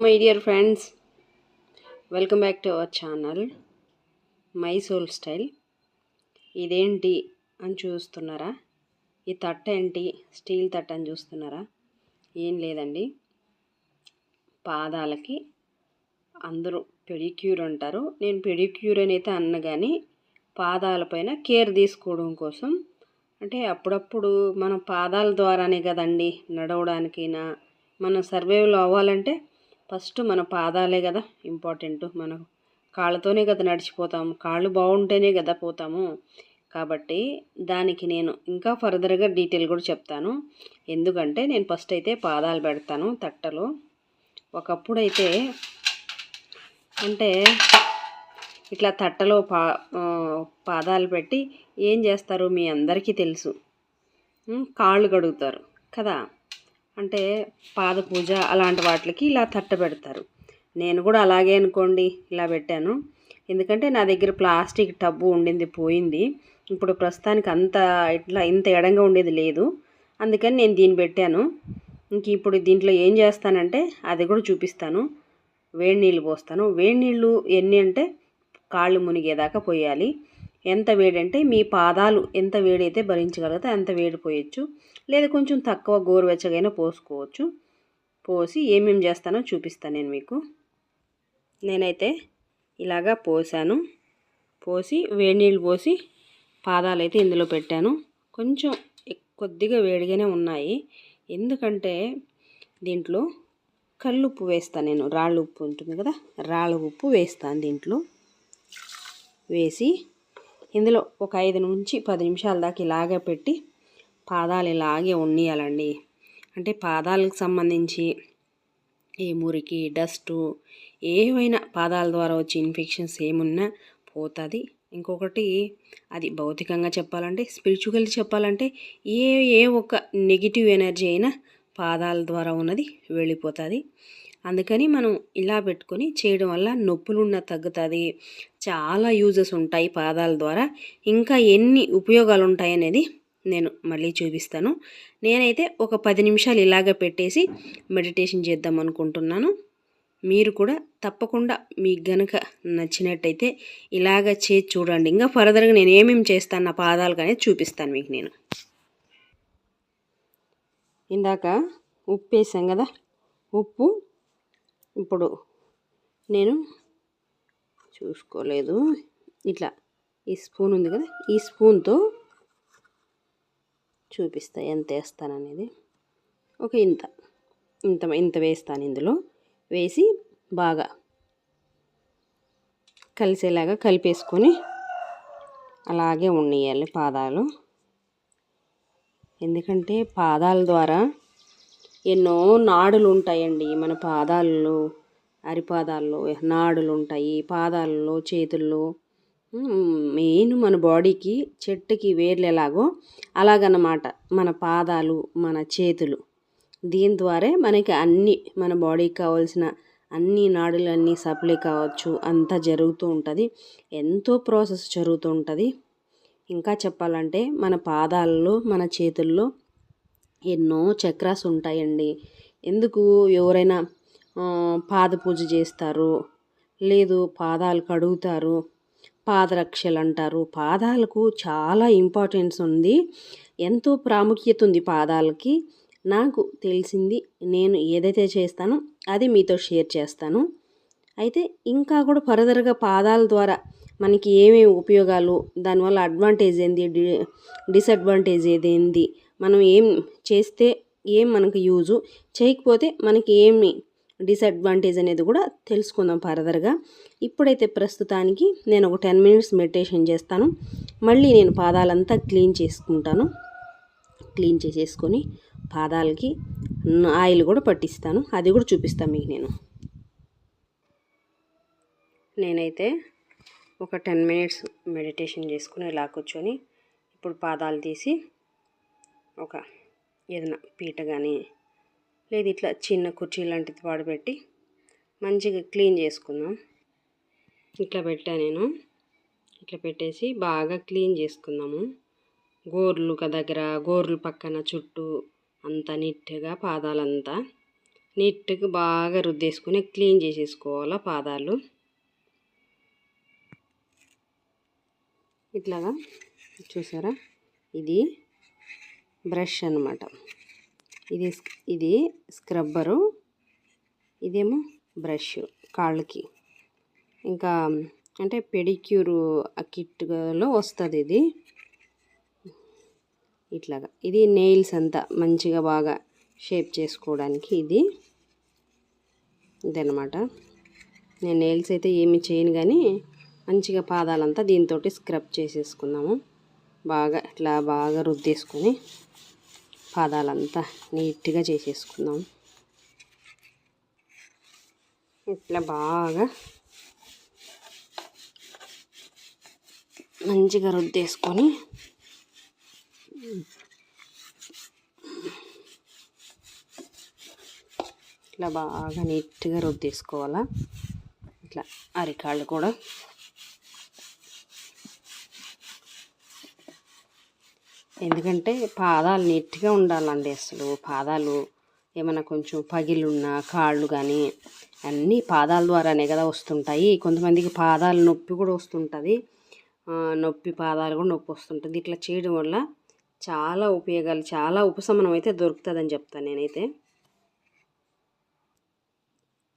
My dear friends welcome back to our channel my soul style ఇదేంటి అని చూస్తున్నారా? ఈ తట్ట ఏంటి? స్టీల్ తట్ట అని చూస్తున్నారా? ఏం లేదండి. పాదాలకి అందరూ పెడిక్యూర్ అంటారు నేను పెడిక్యూర్ అని అయితే అన్న కానీ పాదాలపైన కేర్ తీసుకోవడం కోసం. అంటే అప్పుడప్పుడు మన పాదాల ద్వారానే కదండి నడవడానికైనా మనం సర్వైవల్ అవ్వాలంటే ఫస్ట్ మన పాదాలే కదా ఇంపార్టెంట్. మనం కాళ్ళతోనే కదా నడిచిపోతాము. కాళ్ళు బాగుంటేనే కదా పోతాము. కాబట్టి దానికి నేను ఇంకా ఫర్దర్గా డీటెయిల్ కూడా చెప్తాను. ఎందుకంటే నేను ఫస్ట్ అయితే పాదాలు పెడతాను తట్టలో. ఒకప్పుడైతే అంటే ఇట్లా తట్టలో పా పాదాలు పెట్టి ఏం చేస్తారు మీ అందరికీ తెలుసు. కాళ్ళు కడుగుతారు కదా. అంటే పాద పూజ అలాంటి వాటికి ఇలా తట్ట పెడతారు. నేను కూడా అలాగే అనుకోండి ఇలా పెట్టాను. ఎందుకంటే నా దగ్గర ప్లాస్టిక్ టబ్బు ఉండింది పోయింది. ఇప్పుడు ప్రస్తుతానికి అంత ఇట్లా ఇంత ఎడంగా ఉండేది లేదు. అందుకని నేను దీన్ని పెట్టాను. ఇంక ఇప్పుడు దీంట్లో ఏం చేస్తానంటే అది కూడా చూపిస్తాను. వేడి నీళ్ళు పోస్తాను. వేడి నీళ్ళు ఎన్ని అంటే కాళ్ళు మునిగేదాకా పోయాలి. ఎంత వేడి అంటే మీ పాదాలు ఎంత వేడి అయితే భరించగలిగితే అంత వేడి పోయొచ్చు. లేదా కొంచెం తక్కువ గోరువెచ్చగైనా పోసుకోవచ్చు. పోసి ఏమేమి చేస్తానో చూపిస్తాను నేను మీకు. నేనైతే ఇలాగా పోసాను. పోసి వేడి నీళ్ళు పోసి పాదాలు అయితే ఇందులో పెట్టాను. కొంచెం కొద్దిగా వేడిగానే ఉన్నాయి. ఎందుకంటే దీంట్లో కల్లుప్పు వేస్తాను నేను. రాళ్ళు ఉప్పు ఉంటుంది కదా? రాళ్ళ ఉప్పు వేస్తాను దీంట్లో. వేసి ఇందులో ఒక ఐదు నుంచి పది నిమిషాల దాకా ఇలాగే పెట్టి పాదాలు ఇలాగే ఉన్నియాలండి అంటే పాదాలకు సంబంధించి ఏ మురికి డస్టు ఏవైనా పాదాల ద్వారా వచ్చే ఇన్ఫెక్షన్స్ ఏమున్నా పోతుంది. ఇంకొకటి అది భౌతికంగా చెప్పాలంటే స్పిరిచువల్ చెప్పాలంటే ఏ ఏ ఒక నెగిటివ్ ఎనర్జీ అయినా పాదాల ద్వారా ఉన్నది వెళ్ళిపోతుంది. అందుకని మనం ఇలా పెట్టుకొని చేయడం వల్ల నొప్పులున్న తగ్గుతుంది. చాలా యూజెస్ ఉంటాయి పాదాల ద్వారా. ఇంకా ఎన్ని ఉపయోగాలు ఉంటాయి అనేది నేను మళ్ళీ చూపిస్తాను. నేనైతే ఒక పది నిమిషాలు ఇలాగ పెట్టేసి మెడిటేషన్ చేద్దాం అనుకుంటున్నాను. మీరు కూడా తప్పకుండా మీకు గనక నచ్చినట్టయితే ఇలాగ చేసి చూడండి. ఇంకా ఫర్దర్గా నేను ఏమేమి చేస్తాను నా పాదాలు కానీ చూపిస్తాను మీకు నేను. ఇందాక ఉప్పు వేసాం కదా ఉప్పు ఇప్పుడు నేను చూసుకోలేదు. ఇట్లా ఈ స్పూన్ ఉంది కదా ఈ స్పూన్తో చూపిస్తా ఎంత వేస్తాననేది. ఒక ఇంత. ఇంత ఇంత వేస్తాను ఇందులో. వేసి బాగా కలిసేలాగా కలిపేసుకొని అలాగే ఉండేయాలి పాదాలు. ఎందుకంటే పాదాల ద్వారా ఎన్నో నాడులు ఉంటాయండి మన పాదాల్లో అరిపాదాల్లో నాడులు ఉంటాయి పాదాల్లో చేతుల్లో మెయిన్ మన బాడీకి చెట్టుకి వేర్లు ఎలాగో అలాగన్నమాట మన పాదాలు మన చేతులు. దీని ద్వారా మనకి అన్ని మన బాడీకి కావాల్సిన అన్ని నాడులు అన్నీ సప్లై కావచ్చు. అంతా జరుగుతూ ఉంటుంది. ఎంతో ప్రాసెస్ జరుగుతూ ఉంటుంది. ఇంకా చెప్పాలంటే మన పాదాల్లో మన చేతుల్లో ఎన్నో చక్రాస్ ఉంటాయండి. ఎందుకు? ఎవరైనా పాద పూజ చేస్తారు. లేదు పాదాలు కడుగుతారు. పాదరక్షలు అంటారు పాదాలకు చాలా ఇంపార్టెన్స్ ఉంది. ఎంతో ప్రాముఖ్యత ఉంది పాదాలకి. నాకు తెలిసింది నేను ఏదైతే చేస్తానో అది మీతో షేర్ చేస్తాను. అయితే ఇంకా కూడా ఫర్దర్గా పాదాల ద్వారా మనకి ఏమేమి ఉపయోగాలు దానివల్ల అడ్వాంటేజ్ ఏంది డి డిసడ్వాంటేజ్ ఏదేంది మనం ఏం చేస్తే ఏం మనకు యూజు చేయకపోతే మనకి ఏమి డిసడ్వాంటేజ్ అనేది కూడా తెలుసుకుందాం ఫర్దర్గా. ఇప్పుడైతే ప్రస్తుతానికి నేను ఒక టెన్ మినిట్స్ మెడిటేషన్ చేస్తాను. మళ్ళీ నేను పాదాలంతా క్లీన్ చేసుకుంటాను. క్లీన్ చేసేసుకొని పాదాలకి ఆయిల్ కూడా పట్టిస్తాను. అది కూడా చూపిస్తాను మీకు నేను. నేనైతే ఒక టెన్ మినిట్స్ మెడిటేషన్ చేసుకుని ఇలా కూర్చొని ఇప్పుడు పాదాలు తీసి ఒక ఏదైనా పీట కానీ లేదు ఇట్లా చిన్న కుర్చీ లాంటిది వాడబెట్టి మంచిగా క్లీన్ చేసుకుందాం. ఇట్లా పెట్టా నేను. ఇట్లా పెట్టేసి బాగా క్లీన్ చేసుకుందాము. గోర్లు దగ్గర గోర్లు పక్కన చుట్టూ అంతా నీట్గా పాదాలంతా నీట్గా బాగా రుద్దేసుకొని క్లీన్ చేసేసుకోవాలా పాదాలు. ఇట్లాగా చూసారా? ఇది బ్రష్ అన్నమాట. ఇది ఇది స్క్రబ్బరు ఇదేమో బ్రష్ కాళ్ళకి. ఇంకా అంటే పెడిక్యూర్ ఆ కిట్లో వస్తుంది ఇది. ఇట్లాగా. ఇది నెయిల్స్ అంతా మంచిగా బాగా షేప్ చేసుకోవడానికి ఇది. ఇదనమాట నేను నెయిల్స్ అయితే ఏమి చేయను కానీ మంచిగా పాదాలంతా దీంతో స్క్రబ్ చేసేసుకున్నాము. బాగా ఇట్లా బాగా రుద్దేసుకొని. పాదాలంతా నీట్గా చేసేసుకుందాం. ఇట్లా బాగా మంచిగా రుద్దేసుకొని ఇట్లా బాగా నీట్గా రుద్దేసుకోవాలా. ఇట్లా అరికాళ్ళు కూడా ఎందుకంటే పాదాలు నీట్గా ఉండాలండి అసలు. పాదాలు ఏమైనా కొంచెం పగిలున్నా కాళ్ళు కానీ అన్నీ పాదాల ద్వారానే కదా వస్తుంటాయి. కొంతమందికి పాదాలు నొప్పి కూడా వస్తుంటుంది. నొప్పి పాదాలు కూడా నొప్పి వస్తుంటుంది. ఇట్లా చేయడం వల్ల చాలా ఉపయోగాలు చాలా ఉపశమనం అయితే దొరుకుతుందని చెప్తాను నేనైతే.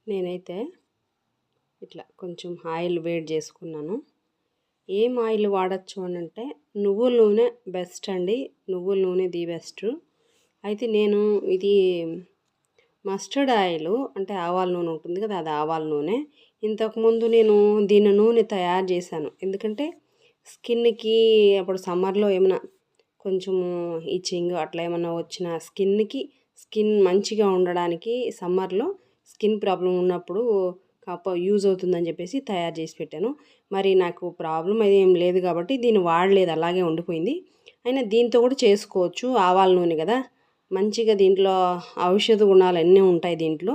నేనైతే ఇట్లా కొంచెం ఆయిల్ వేడి చేసుకున్నాను. ఏం ఆయిల్ వాడచ్చు అని అంటే నువ్వుల నూనె బెస్ట్ అండి. నువ్వుల నూనె ది బెస్ట్. అయితే నేను ఇది మస్టర్డ్ ఆయిల్ అంటే ఆవాల నూనె ఉంటుంది కదా అది ఆవాల నూనె. ఇంతకుముందు నేను దీని నూనె తయారు చేశాను. ఎందుకంటే స్కిన్కి అప్పుడు సమ్మర్లో ఏమైనా కొంచెము ఈచింగ్ అట్లా ఏమైనా వచ్చిన స్కిన్కి స్కిన్ మంచిగా ఉండడానికి సమ్మర్లో స్కిన్ ప్రాబ్లం ఉన్నప్పుడు యూజ్ అవుతుందని చెప్పేసి తయారు చేసి పెట్టాను. మరి నాకు ప్రాబ్లం అది ఏం లేదు కాబట్టి దీన్ని వాడలేదు అలాగే ఉండిపోయింది. అయినా దీంతో కూడా చేసుకోవచ్చు ఆవాల నూనె కదా. మంచిగా దీంట్లో ఔషధ గుణాలు అన్నీ ఉంటాయి దీంట్లో.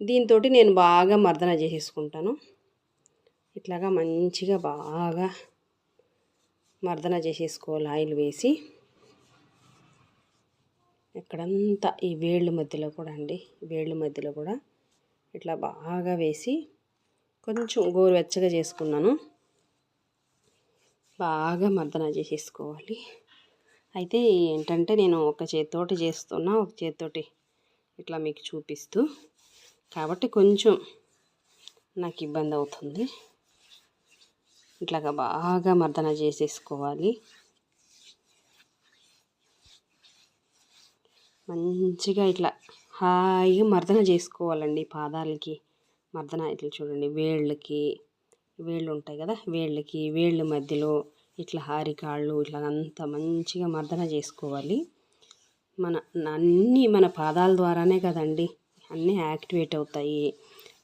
దీంతో నేను బాగా మర్దన చేసేసుకుంటాను. ఇట్లాగా మంచిగా బాగా మర్దన చేసేసుకోవాలి ఆయిల్ వేసి. ఎక్కడంతా ఈ వేళ్ళ మధ్యలో కూడా అండి వేళ్ళ మధ్యలో కూడా ఇట్లా బాగా వేసి కొంచెం గోరువెచ్చగా చేసుకున్నాను. బాగా మర్దన చేసేసుకోవాలి. అయితే ఏంటంటే నేను ఒక చేతితోటి చేస్తున్నా ఒక చేతితోటి ఇట్లా మీకు చూపిస్తూ. కాబట్టి కొంచెం నాకు ఇబ్బంది అవుతుంది. ఇట్లాగా బాగా మర్దన చేసేసుకోవాలి. మంచిగా ఇట్లా హాయిగా మర్దన చేసుకోవాలండి పాదాలకి. మర్దన ఇట్లా చూడండి. వేళ్ళకి వేళ్ళు ఉంటాయి కదా వేళ్ళకి వేళ్ళ మధ్యలో ఇట్లా హారికాళ్ళు ఇట్లా అంతా మంచిగా మర్దన చేసుకోవాలి. మన అన్నీ మన పాదాల ద్వారానే కదండి అన్నీ యాక్టివేట్ అవుతాయి.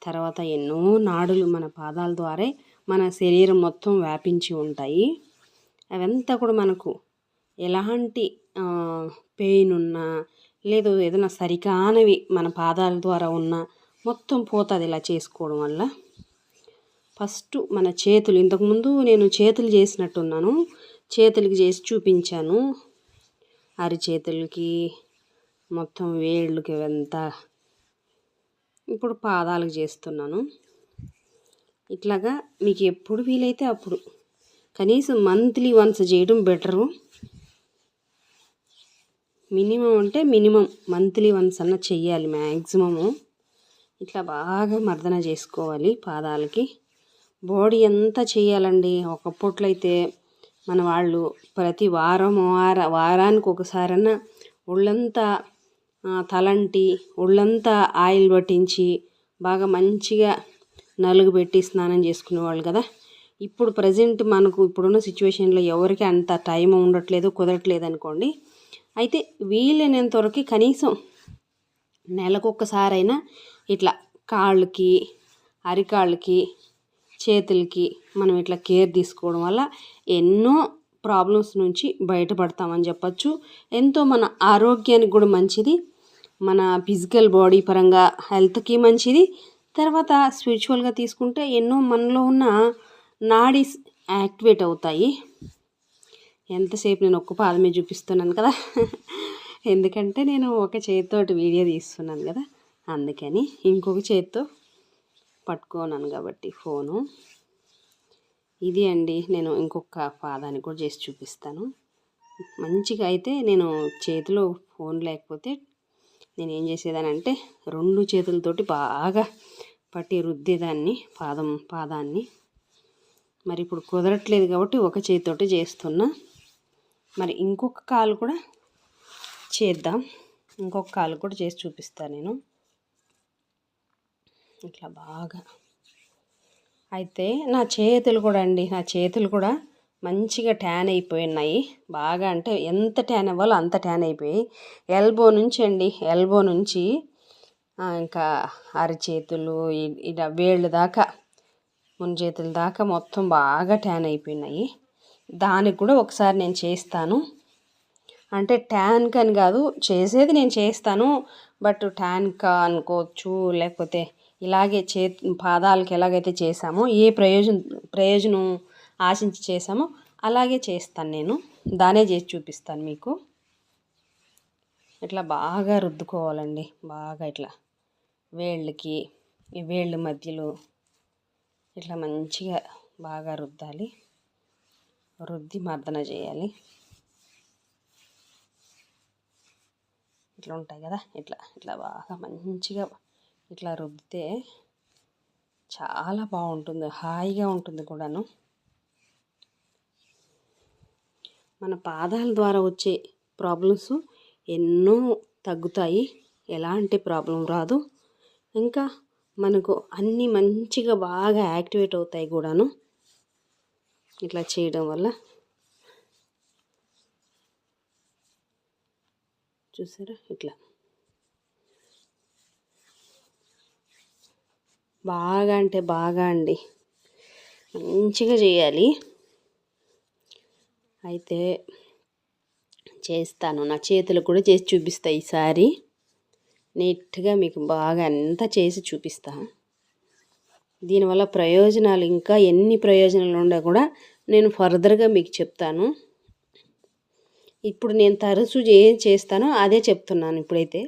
తర్వాత ఎన్నో నాడులు మన పాదాల ద్వారే మన శరీరం మొత్తం వ్యాపించి ఉంటాయి. అవంతా కూడా మనకు ఎలాంటి పెయిన్ ఉన్నా లేదు ఏదైనా సరికానవి మన పాదాల ద్వారా ఉన్న మొత్తం పోతుంది ఇలా చేసుకోవడం వల్ల. ఫస్ట్ మన చేతులు ఇంతకుముందు నేను చేతులు చేసినట్టున్నాను. చేతులకి చేసి చూపించాను. అరిచేతులకి మొత్తం వేళ్ళకి అంతా. ఇప్పుడు పాదాలకు చేస్తున్నాను. ఇట్లాగా మీకు ఎప్పుడు వీలైతే అప్పుడు. కనీసం మంత్లీ వన్స్ చేయడం బెటరు. మినిమం అంటే మినిమం మంత్లీ వన్స్ అన్న చెయ్యాలి మ్యాక్సిమము ఇట్లా బాగా మర్దన చేసుకోవాలి పాదాలకి. బాడీ అంతా చేయాలండి? ఒకప్పట్లో అయితే మన వాళ్ళు ప్రతి వారం వార వారానికి ఒకసారన్నా ఒళ్ళంతా తలంటి ఒళ్ళంతా ఆయిల్ పట్టించి బాగా మంచిగా నలుగు పెట్టి స్నానం చేసుకునేవాళ్ళు కదా. ఇప్పుడు ప్రజెంట్ మనకు ఇప్పుడున్న సిచ్యువేషన్లో ఎవరికి అంత టైం ఉండట్లేదు కుదరట్లేదు అనుకోండి. అయితే వీలైనంత వరకు కనీసం నెలకొకసారైనా ఇట్లా కాళ్ళకి అరికాళ్ళకి చేతులకి మనం ఇట్లా కేర్ తీసుకోవడం వల్ల ఎన్నో ప్రాబ్లమ్స్ నుంచి బయటపడతామని చెప్పచ్చు. ఎంతో మన ఆరోగ్యానికి కూడా మంచిది. మన ఫిజికల్ బాడీ పరంగా హెల్త్కి మంచిది. తర్వాత స్పిరిచువల్గా తీసుకుంటే ఎన్నో మనలో ఉన్న నాడీస్ యాక్టివేట్ అవుతాయి. ఎంతసేపు నేను ఒక్క పాదమే చూపిస్తున్నాను కదా. ఎందుకంటే నేను ఒక చేతితోటి వీడియో తీస్తున్నాను కదా అందుకని ఇంకొక చేతితో పట్టుకోనాను కాబట్టి ఫోను. ఇది అండి నేను ఇంకొక పాదాన్ని కూడా చేసి చూపిస్తాను. మంచిగా అయితే నేను చేతిలో ఫోన్ లేకపోతే నేను ఏం చేసేదానంటే రెండు చేతులతోటి బాగా పట్టి రుద్దేదాన్ని పాదం పాదాన్ని. మరి ఇప్పుడు కుదరట్లేదు కాబట్టి ఒక చేతితోటి చేస్తున్నా. మరి ఇంకొక కాలు కూడా చేద్దాం. ఇంకొక కాలు కూడా చేసి చూపిస్తాను నేను. ఇట్లా బాగా. అయితే నా చేతులు కూడా అండి నా చేతులు కూడా మంచిగా ట్యాన్ అయిపోయినాయి. బాగా అంటే ఎంత ట్యాన్ అవ్వాలో అంత ట్యాన్ అయిపోయి ఎల్బో నుంచి అండి ఎల్బో నుంచి ఇంకా అరచేతులు ఇలా వేళ్ళు దాకా చేతుల దాకా మొత్తం బాగా ట్యాన్ అయిపోయినాయి. దానికి కూడా ఒకసారి నేను చేస్తాను. అంటే ట్యాన్ అని కాదు చేసేది నేను చేస్తాను. బట్ ట్యాన్క్ అనుకోవచ్చు లేకపోతే ఇలాగే చే పాదాలకు ఎలాగైతే చేసామో ఏ ప్రయోజనం ప్రయోజనం ఆశించి చేసామో అలాగే చేస్తాను నేను. దానే చేసి చూపిస్తాను మీకు. ఇట్లా బాగా రుద్దుకోవాలండి. బాగా ఇట్లా వేళ్ళకి ఈ వేళ్ళ మధ్యలో ఇట్లా మంచిగా బాగా రుద్దాలి. రుద్ది మర్దన చేయాలి. ఇట్లా ఉంటాయి కదా ఇట్లా ఇట్లా బాగా మంచిగా ఇట్లా రుబ్బితే చాలా బాగుంటుంది హాయిగా ఉంటుంది కూడాను. మన పాదాల ద్వారా వచ్చే ప్రాబ్లమ్స్ ఎన్నో తగ్గుతాయి ఎలాంటి ప్రాబ్లం రాదు. ఇంకా మనకు అన్నీ మంచిగా బాగా యాక్టివేట్ అవుతాయి కూడాను. ఇట్లా చేయడం వల్ల చూసారా? ఇట్లా. బాగా అంటే బాగా అండి. మంచిగా చేయాలి. అయితే చేస్తాను. నా చేతులు కూడా చేసి చూపిస్తా ఈసారి. నీట్గా మీకు బాగా అంతా చేసి చూపిస్తా. దీనివల్ల ప్రయోజనాలు ఇంకా ఎన్ని ప్రయోజనాలు ఉన్నా కూడా నేను ఫర్దర్గా మీకు చెప్తాను. ఇప్పుడు నేను తరచూ ఏం చేస్తానో అదే చెప్తున్నాను ఇప్పుడైతే.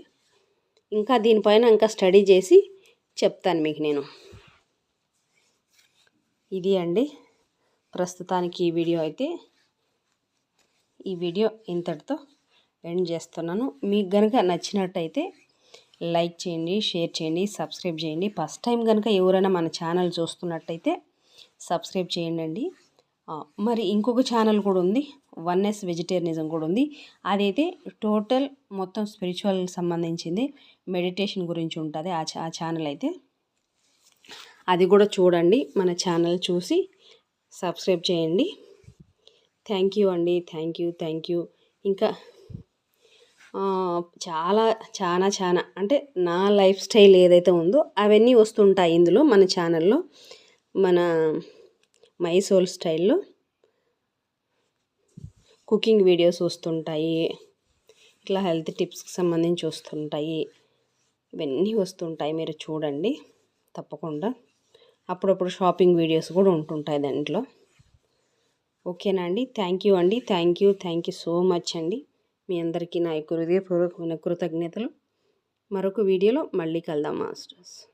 ఇంకా దీనిపైన ఇంకా స్టడీ చేసి చెప్తాను మీకు నేను. ఇది అండి. ప్రస్తుతానికి ఈ వీడియో అయితే. ఈ వీడియో ఇంతటితో ఎండ్ చేస్తున్నాను. మీకు కనుక నచ్చినట్టయితే లైక్ చేయండి షేర్ చేయండి సబ్స్క్రైబ్ చేయండి. ఫస్ట్ టైం కనుక ఎవరైనా మన ఛానల్ చూస్తున్నట్టయితే సబ్స్క్రైబ్ చేయండి మరి ఇంకొక ఛానల్ కూడా ఉంది. వన్ఎస్ వెజిటేరియనిజం కూడా ఉంది. అదైతే టోటల్ మొత్తం స్పిరిచువల్ సంబంధించింది మెడిటేషన్ గురించి ఉంటుంది ఆ ఆ ఛానల్ అయితే. అది కూడా చూడండి మన ఛానల్ చూసి సబ్స్క్రైబ్ చేయండి. థ్యాంక్ యూ అండి థ్యాంక్ యూ థ్యాంక్ యూ. ఇంకా చాలా చాలా చాలా అంటే నా లైఫ్ స్టైల్ ఏదైతే ఉందో అవన్నీ వస్తుంటాయి ఇందులో మన ఛానల్లో మన మైసోల్ స్టైల్లో. కుకింగ్ వీడియోస్ వస్తుంటాయి. ఇట్లా హెల్త్ టిప్స్కి సంబంధించి వస్తుంటాయి. ఇవన్నీ వస్తుంటాయి. మీరు చూడండి. తప్పకుండా. అప్పుడప్పుడు షాపింగ్ వీడియోస్ కూడా ఉంటుంటాయి దాంట్లో. ఓకేనా అండి? థ్యాంక్ యూ అండి. Thank you. Thank you so much అండి. మీ అందరికీ నా యొక్క హృదయపూర్వకమైన కృతజ్ఞతలు. మరొక వీడియోలో మళ్ళీ కలదాం మాస్టర్స్.